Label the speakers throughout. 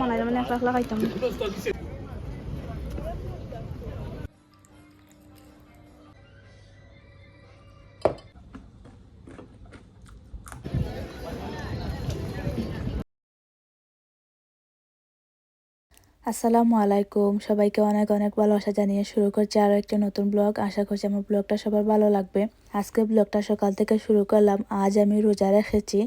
Speaker 1: মনে
Speaker 2: আসসালামু আলাইকুম। সবাইকে অনেক অনেক ভালোবাসা জানিয়ে শুরু করছি আরও একটি নতুন ব্লগ। আশা করছি আমার ব্লগটা সবার ভালো লাগবে। আজকে ব্লগটা সকাল থেকে শুরু করলাম। আজ আমি রোজা রেখেছি।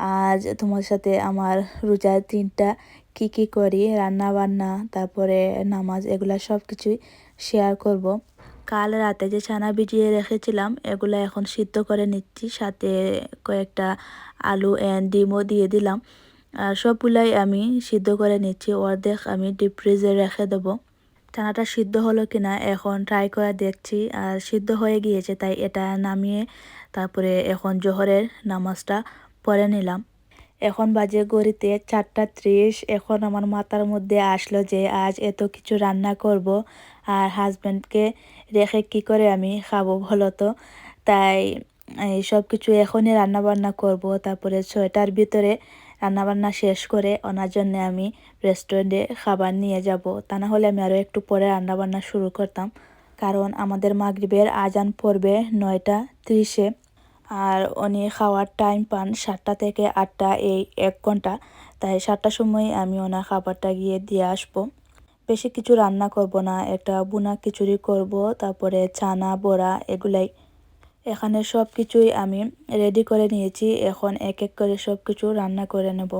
Speaker 2: আজ তোমার সাথে আমার রোজার দিনটা কি কি করি, রান্না বান্না, তারপরে নামাজ এগুলা সব কিছুই শেয়ার করব। কাল রাতে যে ছানা ভিজিয়ে রেখেছিলাম, এগুলো এখন সিদ্ধ করে নিচ্ছি। সাথে কয়েকটা আলু অ্যান্ড ডিমও দিয়ে দিলাম। আর সবগুলাই আমি সিদ্ধ করে নিচ্ছি। অর্ধেক আমি ডিপ ফ্রিজে রেখে দেবো। চানাটা সিদ্ধ হলো কিনা এখন ট্রাই করে দেখছি। আর সিদ্ধ হয়ে গিয়েছে, তাই এটা নামিয়ে তারপরে এখন জোহরের নামাজটা পড়ে নিলাম। এখন বাজে গড়িতে চারটা ত্রিশ। এখন আমার মাথার মধ্যে আসলো যে আজ এত কিছু রান্না করব আর হাজব্যান্ডকে রেখে কি করে আমি খাব বলো তো? তাই এই সব কিছু এখনই রান্না বান্না করব। তারপরে ছয়টার ভিতরে রান্নাবান্না শেষ করে ওনার জন্য আমি রেস্টুরেন্টে খাবার নিয়ে যাব। তা না হলে আমি আরও একটু পরে রান্নাবান্না শুরু করতাম। কারণ আমাদের মাগরিবের আজান পড়বে নয়টা ত্রিশে। আর উনি খাওয়ার টাইম পান সাতটা থেকে আটটা এই এক ঘণ্টা। তাই সাতটার সময় আমি ওনার খাবারটা গিয়ে দিয়ে আসব। বেশি কিছু রান্না করব না, একটা বুনা খিচুড়ি করব, তারপরে ছানা বড়া এগুলাই। এখানে সব কিছুই আমি রেডি করে নিয়েছি, এখন এক এক করে সব কিছু রান্না করে নেব।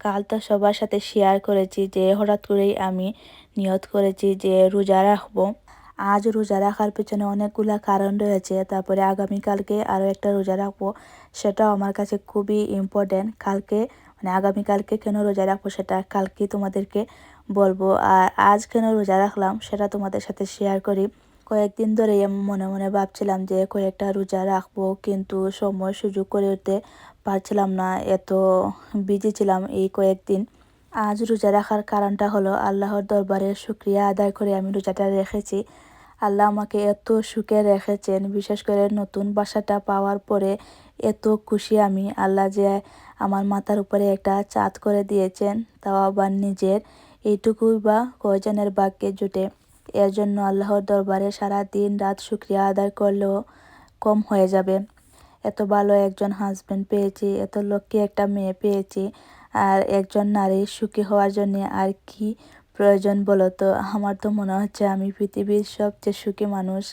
Speaker 2: কাল তো সবার সাথে শেয়ার করেছি যে হঠাৎ করেই আমি নিয়ত করেছি যে রোজা রাখব। আজ রোজা রাখার পেছনে অনেকগুলা কারণ রয়েছে। তারপরে আগামীকালকে আরও একটা রোজা রাখব, সেটাও আমার কাছে খুবই ইম্পর্টেন্ট কালকে মানে আগামীকালকে কেন রোজা রাখব সেটা কালকে তোমাদেরকে বলব। আর আজ কেন রোজা রাখলাম সেটা তোমাদের সাথে শেয়ার করি। কয়েকদিন ধরে মনে মনে ভাবছিলাম যে কয়েকটা রোজা রাখব, কিন্তু সময় সুযোগ করে উঠতে পারছিলাম না, এত বিজি ছিলাম এই কয়েকদিন। আজ রোজা রাখার কারণটা হলো আল্লাহর দরবারে শুক্রিয়া আদায় করে আমি রোজাটা রেখেছি। আল্লাহ আমাকে এত সুখে রেখেছেন, বিশেষ করে নতুন বাসাটা পাওয়ার পরে এত খুশি আমি। আল্লাহ যে আমার মাথার উপরে একটা চাঁদ করে দিয়েছেন, তাও আবার নিজের। এইটুকুই বা কয়জনের বাক্যে জুটে। এর জন্য আল্লাহর দরবারে সারা দিন রাত শুক্রিয়া আদায় করলেও কম হয়ে যাবে। এত ভালো একজন হাজব্যান্ড পেয়েছি, এত লক্ষ্মী একটা মেয়ে পেয়েছি, আর একজন নারী সুখী হওয়ার জন্য আর কি প্রয়োজন বলো তো আমার তো মনে হচ্ছে আমি পৃথিবীর সবচেয়ে সুখী মানুষ।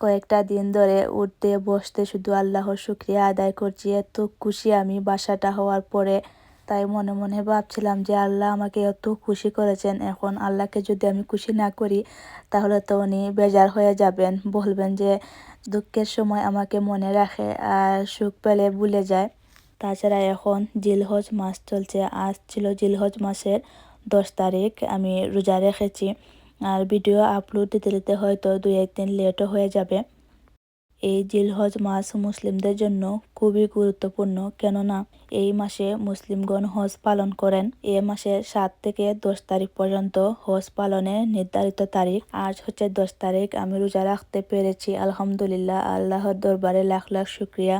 Speaker 2: কয়েকটা দিন ধরে উঠতে, বসতে শুধু আল্লাহর শুক্রিয়া আদায় করছি। এত খুশি আমি বাসাটা হওয়ার পরে। তাই মনে মনে ভাবছিলাম যে আল্লাহ আমাকে এত খুশি করেছেন। এখন আল্লাহকে যদি আমি খুশি না করি, তাহলে তো উনি বেজার হয়ে যাবেন। বলবেন যে দুঃখের সময় আমাকে মনে রাখে আর সুখ পেলে ভুলে যায়। তাছাড়া এখন জিলহজ মাস চলছে। আজ ছিল জিলহজ মাসের দশ তারিখ আমি রোজা রেখেছি। আর ভিডিও আপলোড দিতে দিতে হয়তো দুই একদিন লেটও হয়ে যাবে। এই জিলহজ মাস মুসলিমদের জন্য খুবই গুরুত্বপূর্ণ। কেননা এই মাসে মুসলিমগণ হজ পালন করেন। এ মাসের সাত থেকে দশ তারিখ পর্যন্ত হজ পালনের নির্ধারিত তারিখ। আজ হচ্ছে দশ তারিখ, আমি রোজা রাখতে পেরেছি। আলহামদুলিল্লাহ, আল্লাহর দরবারে লাখ লাখ শুক্রিয়া।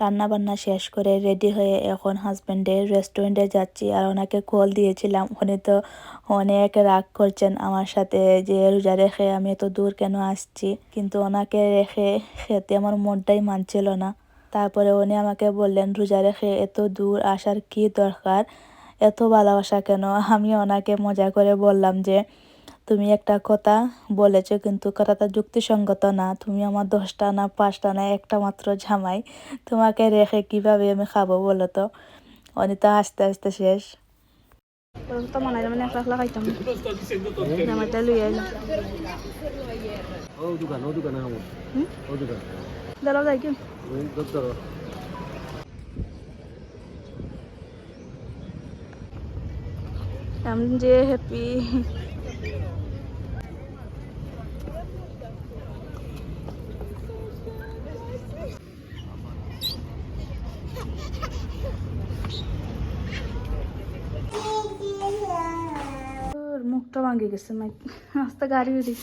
Speaker 2: রান্না বান্না শেষ করে রেডি হয়ে এখন হাজব্যান্ডের রেস্টুরেন্টে যাচ্ছি আর ওনাকে কল দিয়েছিলাম। উনি তো অনেক রাগ করছেন আমার সাথে যে, রোজা রেখে আমি এত দূর কেন আসছি? কিন্তু ওনাকে রেখে খেতে আমার মনটাই মানছিল না। তারপরে উনি আমাকে বললেন, রোজা রেখে এত দূর আসার কি দরকার? এত ভালোবাসা কেন? আমি ওনাকে মজা করে বললাম যে তুমি একটা কথা বলেছ কিন্তু কথাটা যুক্তিসঙ্গত না। তুমি আমার দশটা না পাঁচটা না একটা মাত্র জামাই। তোমাকে রেখে কীভাবে আমি খাব বলো তো? উনি তো আস্তে আস্তে শেষ।
Speaker 1: তো মনে হয় মানে একলা একলা মুখটা ভাঙে গেছে মাইক গাড়ি উড়ি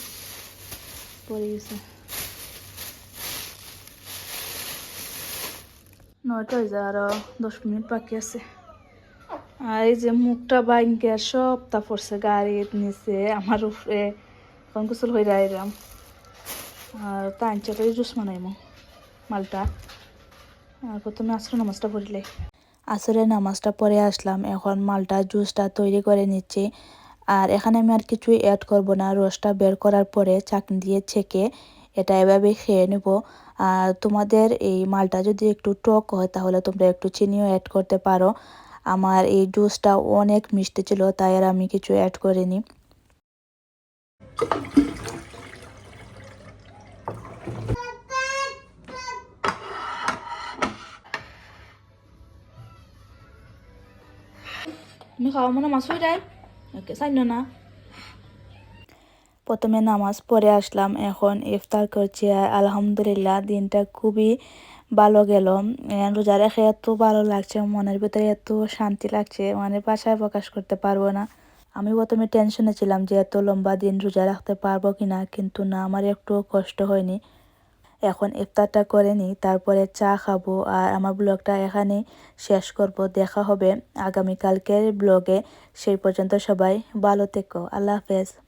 Speaker 1: পড়ে গেছে নয়টা হয়ে যায় আরও দশ মিনিট বাকি আছে আর এই যে মুখটা বাইঙ্গে সবটা পড়ছে গাড়ির নিচে আমার উপরে এখন গোসল হয়ে রাইলাম আর তাঞ্চাটাই জুস বানাইমো মালটা আর প্রথমে আসর নামাজটা পড়লে
Speaker 2: আসরে নামাজটা পরে আসলাম এখন মালটা জুসটা তৈরি করে নিচ্ছি আর এখানে আমি আর কিছুই অ্যাড করব না। রসটা বের করার পরে চাকনি দিয়ে ছেঁকে এটা এভাবে খেয়ে নেব। আর তোমাদের এই মালটা যদি একটু টক হয়, তাহলে তোমরা একটু চিনিও অ্যাড করতে পারো। আমার এই জুসটা অনেক মিষ্টি ছিল, তাই আর আমি কিছু অ্যাড করিনি।
Speaker 1: তুমি খাওয়া মনে মাছ হয়ে যায় ওকে সাইন না
Speaker 2: প্রথমে নামাজ পড়ে আসলাম, এখন ইফতার করছি। আলহামদুলিল্লাহ, দিনটা খুবই ভালো গেল। রোজা রেখে এত ভালো লাগছে, মনের ভিতরে এত শান্তি লাগছে মানে বাসায় প্রকাশ করতে পারব না। আমি প্রথমে টেনশনে ছিলাম যে এত লম্বা দিন রোজা রাখতে পারব কিনা, কিন্তু না, আমার একটু কষ্ট হয়নি। এখন ইফতারটা করে নিই, তারপরে চা খাব আর আমার ব্লগটা এখানে শেষ করব। দেখা হবে আগামীকালকের ব্লগে। সেই পর্যন্ত সবাই ভালো থেকো। আল্লাহ হাফেজ।